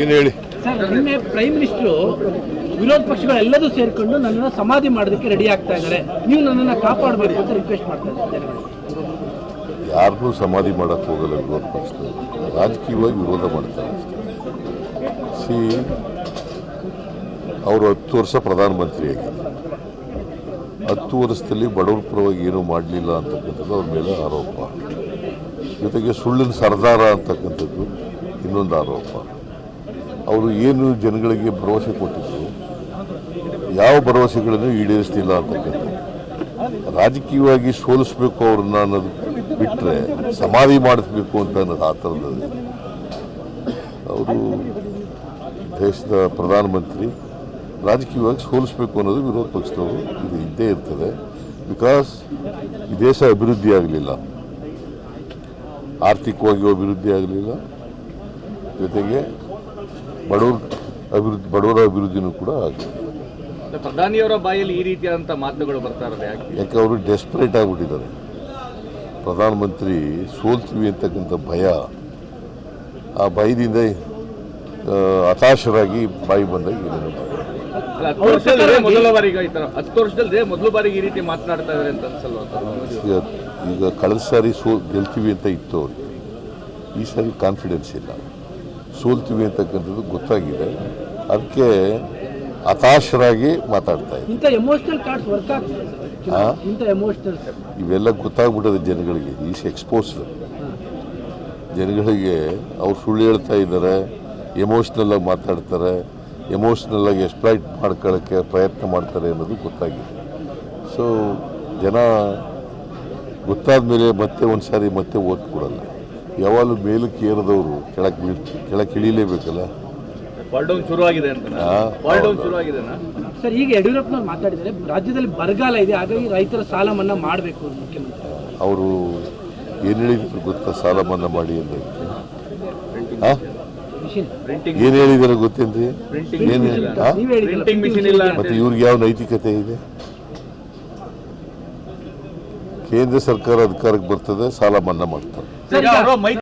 ಏನು ಹೇಳಿ? ನಿನ್ನೆ ಪ್ರೈಮ್ ಮಿನಿಸ್ಟರ್ ವಿರೋಧ ಪಕ್ಷಗಳೆಲ್ಲದೂ ಸೇರ್ಕೊಂಡು ನನ್ನನ್ನು ಸಮಾಧಿ ಮಾಡೋದಕ್ಕೆ ರೆಡಿ ಆಗ್ತಾ ಇದ್ದಾರೆ. ನೀವು ನನ್ನನ್ನು ಕಾಪಾಡಬೇಕು ಅಂತ ರಿಕ್ವೆಸ್ಟ್ ಮಾಡ್ತಾ ಇದ್ದಾರೆ ಯಾರನ್ನೂ ಸಮಾಧಿ ಮಾಡಕ್ಕೆ ಹೋಗಲ್ಲ ವಿರೋಧ ಪಕ್ಷದವರು. ರಾಜಕೀಯವಾಗಿ ವಿರೋಧ ಮಾಡ್ತಾರೆ ಸಿ ಅವರು ಹತ್ತು ವರ್ಷ ಪ್ರಧಾನಮಂತ್ರಿ ಆಗಿದ್ದಾರೆ. ಹತ್ತು ವರ್ಷದಲ್ಲಿ ಬಡವರ ಪರವಾಗಿ ಏನೂ ಮಾಡಲಿಲ್ಲ ಅಂತಕ್ಕಂಥದ್ದು ಅವ್ರ ಮೇಲೆ ಆರೋಪ. ಜೊತೆಗೆ ಸುಳ್ಳಿನ ಸರ್ದಾರ ಅಂತಕ್ಕಂಥದ್ದು ಇನ್ನೊಂದು ಆರೋಪ. ಅವರು ಏನು ಜನಗಳಿಗೆ ಭರವಸೆ ಕೊಟ್ಟಿದ್ದರು ಯಾವ ಭರವಸೆಗಳನ್ನು ಈಡೇರಿಸ್ತಿಲ್ಲ ಅಂತಕ್ಕಂಥ ರಾಜಕೀಯವಾಗಿ ಸೋಲಿಸ್ಬೇಕು ಅವ್ರನ್ನ ಅನ್ನೋದು ಬಿಟ್ಟರೆ ಸಮಾಧಿ ಮಾಡಿಸ್ಬೇಕು ಅಂತ ಅನ್ನೋದು ಆ ಥರದ್ದು ಅವರು ದೇಶದ ಪ್ರಧಾನಮಂತ್ರಿ, ರಾಜಕೀಯವಾಗಿ ಸೋಲಿಸ್ಬೇಕು ಅನ್ನೋದು ವಿರೋಧ ಪಕ್ಷದವರು ಇದು ಇದ್ದೇ ಇರ್ತದೆ. ಬಿಕಾಸ್ ಈ ದೇಶ ಅಭಿವೃದ್ಧಿ ಆಗಲಿಲ್ಲ. ಆರ್ಥಿಕವಾಗಿ ಅಭಿವೃದ್ಧಿ ಆಗಲಿಲ್ಲ. ಜೊತೆಗೆ ಬಡವ್ರ ಅಭಿವೃದ್ಧಿ ಬಡವರ ಅಭಿವೃದ್ಧಿನೂ ಕೂಡ ಆಗಿದೆ. ಪ್ರಧಾನಿಯವರ ಬಾಯಲ್ಲಿ ಈ ರೀತಿಯಾದಂತ ಮಾತುಗಳು ಬರ್ತಾ ಇರೋದು ಯಾಕೆ? ಯಾಕೆ ಅವರು ಡೆಸ್ಪರೇಟ್ ಆಗಿಬಿಟ್ಟಿದ್ದಾರೆ. ಪ್ರಧಾನಮಂತ್ರಿ ಸೋಲ್ತೀವಿ ಅಂತಕ್ಕಂಥ ಭಯ ಆ ಭಯದಿಂದ ಹತಾಶರಾಗಿ ಬಾಯಿ ಬಂದಾಗ ಮೊದಲ ಬಾರಿಗೆ ಹತ್ತು ವರ್ಷದಲ್ಲೇ ಮೊದಲ ಬಾರಿಗೆ ಈ ರೀತಿ ಮಾತನಾಡ್ತಾ ಇದ್ದಾರೆ ಅಂತ ಅನ್ಸಲ್ವಾ ಈಗ ಕಳೆದ ಸಾರಿ ಸೋ ಗೆಲ್ತೀವಿ ಅಂತ ಇತ್ತು ಅವ್ರಿಗೆ ಈ ಸಾರಿ ಕಾನ್ಫಿಡೆನ್ಸ್ ಇಲ್ಲ. ಸೋಲ್ತೀವಿ ಅಂತಕ್ಕಂಥದ್ದು ಗೊತ್ತಾಗಿದೆ. ಅದಕ್ಕೆ ಹತಾಶರಾಗಿ ಮಾತಾಡ್ತಾ ಇದ್ದಾರೆ ಇವೆಲ್ಲ ಗೊತ್ತಾಗ್ಬಿಟ್ಟದೆ ಜನಗಳಿಗೆ. ಈಸ್ ಎಕ್ಸ್ಪೋಸ್ಡ್ ಜನಗಳಿಗೆ ಅವ್ರು ಸುಳ್ಳು ಹೇಳ್ತಾ ಇದ್ದಾರೆ ಎಮೋಷ್ನಲ್ ಆಗಿ ಮಾತಾಡ್ತಾರೆ ಎಮೋಷ್ನಲ್ ಆಗಿ ಎಕ್ಸ್ಪ್ಲೈಟ್ ಮಾಡ್ಕೊಳ್ಳೋಕ್ಕೆ ಪ್ರಯತ್ನ ಮಾಡ್ತಾರೆ ಅನ್ನೋದು ಗೊತ್ತಾಗಿದೆ. ಸೊ ಜನ ಗೊತ್ತಾದ ಮೇಲೆ ಮತ್ತೆ ಒಂದು ಸಾರಿ ಮತ್ತೆ ಓಟ್ ಕೊಡಲ್ಲ ಯಾವಾಗಲೂ ಮೇಲಕ್ಕೆ ಏರದವರು ಕೆಳಕ್ಕೆ ಕೆಳಕ್ಕೆ ಕೆಳಗೆ ಇಳಿಲೇಬೇಕಲ್ಲ ಸರ್ ಈಗ ಯಡಿಯೂರಪ್ಪನವ್ರು ಮಾತಾಡಿದ್ದಾರೆ ರಾಜ್ಯದಲ್ಲಿ ಬರಗಾಲ ಇದೆ ಹಾಗಾಗಿ ರೈತರ ಸಾಲ ಮನ್ನಾ ಮಾಡಬೇಕು ಮುಖ್ಯಮಂತ್ರಿ. ಅವರು ಏನು ಹೇಳಿದ್ರು ಗೊತ್ತಾ ಸಾಲ ಮನ್ನಾ ಮಾಡಿ ಅಂತ? ಏನ್ ಹೇಳಿದಾರೆ ಗೊತ್ತೇನ್ರಿ? ಏನು ಮತ್ತೆ ಇವ್ರಿಗೆ ಯಾವ ನೈತಿಕತೆ ಇದೆ? ಕೇಂದ್ರ ಸರ್ಕಾರ ಅಧಿಕಾರಕ್ಕೆ ಬರ್ತದೆ ಸಾಲ ಮನ್ನಾ ಮಾಡ್ತಾರೆ. ಈಗ ಅವರು ಮೈತ್ರಿ